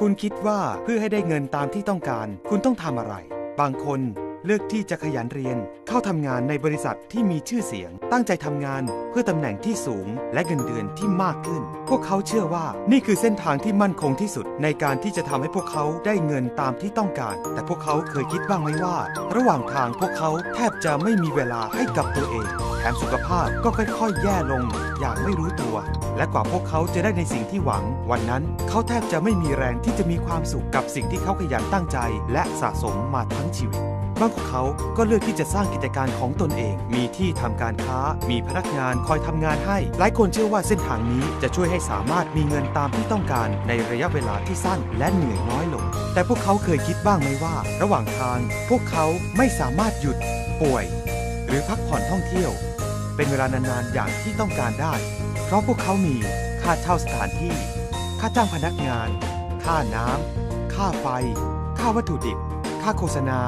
คุณคิดว่าเพื่อให้ได้เงินตามที่ต้องการ คุณต้องทำอะไร บางคน เลือกที่จะขยันเรียน เข้าทำงานในบริษัทที่มีชื่อเสียง ตั้งใจทำงานเพื่อตำแหน่งที่สูง และเงินเดือนที่มากขึ้น พวกเขาเชื่อว่านี่คือเส้นทางที่มั่นคงที่สุด ในการที่จะทำให้พวกเขาได้เงินตามที่ต้องการ แต่พวกเขาเคยคิดบ้างไหมว่า ระหว่างทางพวกเขาแทบจะไม่มีเวลาให้กับตัวเอง แถมสุขภาพก็ค่อยๆ แย่ลง อย่างไม่รู้ตัว และกว่าพวกเขาจะได้ในสิ่งที่หวัง วันนั้นเขาแทบจะไม่มีแรงที่จะมีความสุขกับสิ่งที่เขาขยันตั้งใจ และสะสมมาทั้งชีวิต บางพวกเขาก็เลือกที่จะสร้างกิจการของตนเอง มีที่ทำการค้า มีพนักงานคอยทำงานให้ หลายคนเชื่อว่าเส้นทางนี้จะช่วยให้สามารถมีเงินตามที่ต้องการในระยะเวลาที่สั้นและเหนื่อยน้อยลง แต่พวกเขาเคยคิดบ้างไหมว่า ระหว่างทาง พวกเขาไม่สามารถหยุด ป่วย หรือพักผ่อนท่องเที่ยว เป็นเวลานานๆอย่างที่ต้องการได้ เพราะพวกเขามีค่าเช่าสถานที่ ค่าจ้างพนักงาน ค่าน้ำค่าไฟ ค่าวัตถุดิบ ค่าโฆษณา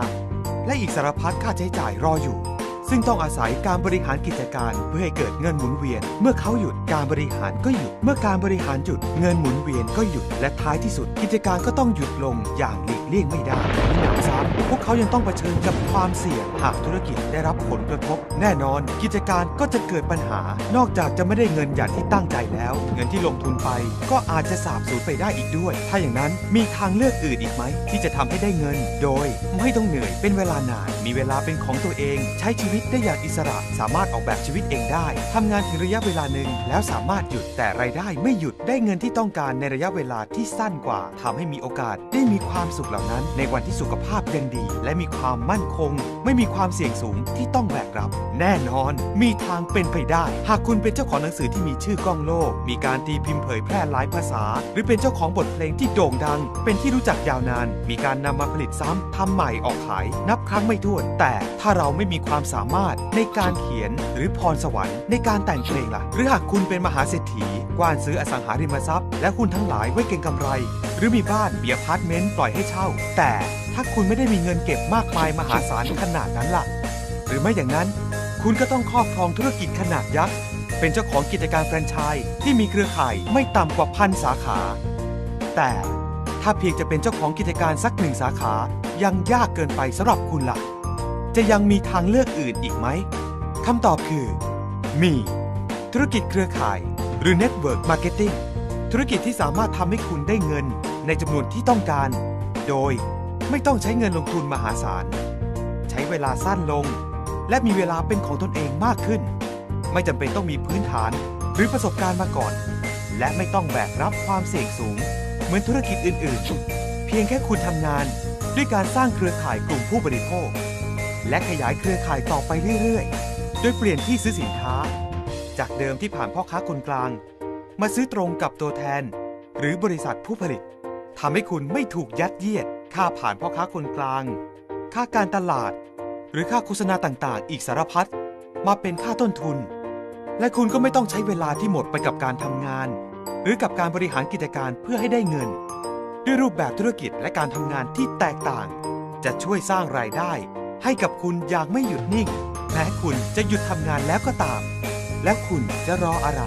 และอีกสารพัดค่าใช้จ่ายรออยู่ ซึ่งต้องอาศัยการบริหารกิจการเพื่อให้เกิดเงินหมุนเวียน เมื่อเขาหยุดการบริหารก็หยุด เมื่อการบริหารหยุดเงินหมุนเวียนก็หยุด และท้ายที่สุด กิจการก็ต้องหยุดลงอย่างหลีกเลี่ยงไม่ได้มีหนำซ้ำพวกเขายังต้องเผชิญกับความเสี่ยงหากธุรกิจได้รับผลกระทบ แน่นอน กิจการก็จะเกิดปัญหา นอกจากจะไม่ได้เงินอย่างที่ตั้งใจแล้ว เงินที่ลงทุนไป ก็อาจจะสาบสูญไปได้อีกด้วย ถ้าอย่างนั้นมีทางเลือกอื่นอีกไหม ที่จะทำให้ได้เงิน โดย ไม่ต้องเหนื่อยเป็นเวลานานมีเวลาเป็นของตัวเอง ใช้ชีวิตได้อย่างอิสระ สามารถออกแบบชีวิตเองได้ทำงานถึงระยะเวลาหนึ่ง แล้วสามารถหยุดแต่รายได้ไม่หยุดได้เงินที่ต้องการในระยะเวลาที่สั้นกว่าทำให้มีโอกาสได้มีความสุขเหล่านั้น ในวันที่สุขภาพยังดี และมีความมั่นคง ไม่มีความเสี่ยงสูงที่ต้องแบกรับ แน่นอน มีทางเป็นไปได้ หากคุณเป็นเจ้าของหนังสือที่มีชื่อกล้องโลก มีการตีพิมพ์เผยแพร่หลายภาษา หรือเป็นเจ้าของบทเพลงที่โด่งดัง เป็นที่รู้จักยาวนาน มีการนำมาผลิตซ้ำทำใหม่ออกขาย นับครั้งไม่ถ้วน แต่ถ้าเราไม่มีความสามารถในการเขียนหรือพรสวรรค์ในการแต่งเพลงล่ะ หรือหากคุณเป็นมหาเศรษฐีกว้านซื้ออสังหาริมทรัพย์ และคุณทั้งหลายไว้เก็งกำไร หรือมีบ้านมีอพาร์ตเมนต์ปล่อยให้เช่า แต่ถ้าคุณไม่ได้มีเงินเก็บมากมายมหาศาลขนาดนั้นล่ะ หรือไม่อย่างนั้น คุณก็ต้องครอบครองธุรกิจขนาดยักษ์เป็นเจ้าของกิจการแฟรนไชส์ที่มีเครือข่ายไม่ต่ำกว่าพันสาขา แต่ถ้าเพียงจะเป็นเจ้าของกิจการสักหนึ่งสาขายังยากเกินไปสำหรับคุณล่ะ จะยังมีทางเลือกอื่นอีกไหมคำตอบคือ มี ธุรกิจเครือข่าย หรือ Network Marketing ธุรกิจที่สามารถทำให้คุณได้เงินในจำนวนที่ต้องการ โดยไม่ต้องใช้เงินลงทุนมหาศาล ใช้เวลาสั้นลง และมีเวลาเป็นของตนเองมากขึ้น ไม่จำเป็นต้องมีพื้นฐานหรือประสบการณ์มาก่อน และไม่ต้องแบกรับความเสี่ยงสูง เหมือนธุรกิจอื่น ๆ เพียงแค่คุณทำงานด้วยการสร้างเครือข่ายกลุ่มผู้บริโภค และขยายเครือข่ายต่อไปเรื่อยๆ โดยเปลี่ยนที่ซื้อสินค้า จากเดิมที่ผ่านพ่อค้าคนกลาง มาซื้อตรงกับตัวแทน หรือบริษัทผู้ผลิตทำให้คุณไม่ถูกยัดเยียด ค่าผ่านพ่อค้าคนกลาง ค่าการตลาด หรือค่าโฆษณาต่างๆ อีกสารพัดมาเป็นค่าต้นทุน และคุณก็ไม่ต้องใช้เวลาที่หมดไปกับการทำงาน หรือกับการบริหารกิจการเพื่อให้ได้เงิน ด้วยรูปแบบธุรกิจและการทำงานที่แตกต่าง จะช่วยสร้างรายได้ ให้กับคุณอย่างไม่หยุดนิ่ง แม้คุณจะหยุดทำงานแล้วก็ตาม และคุณจะรออะไร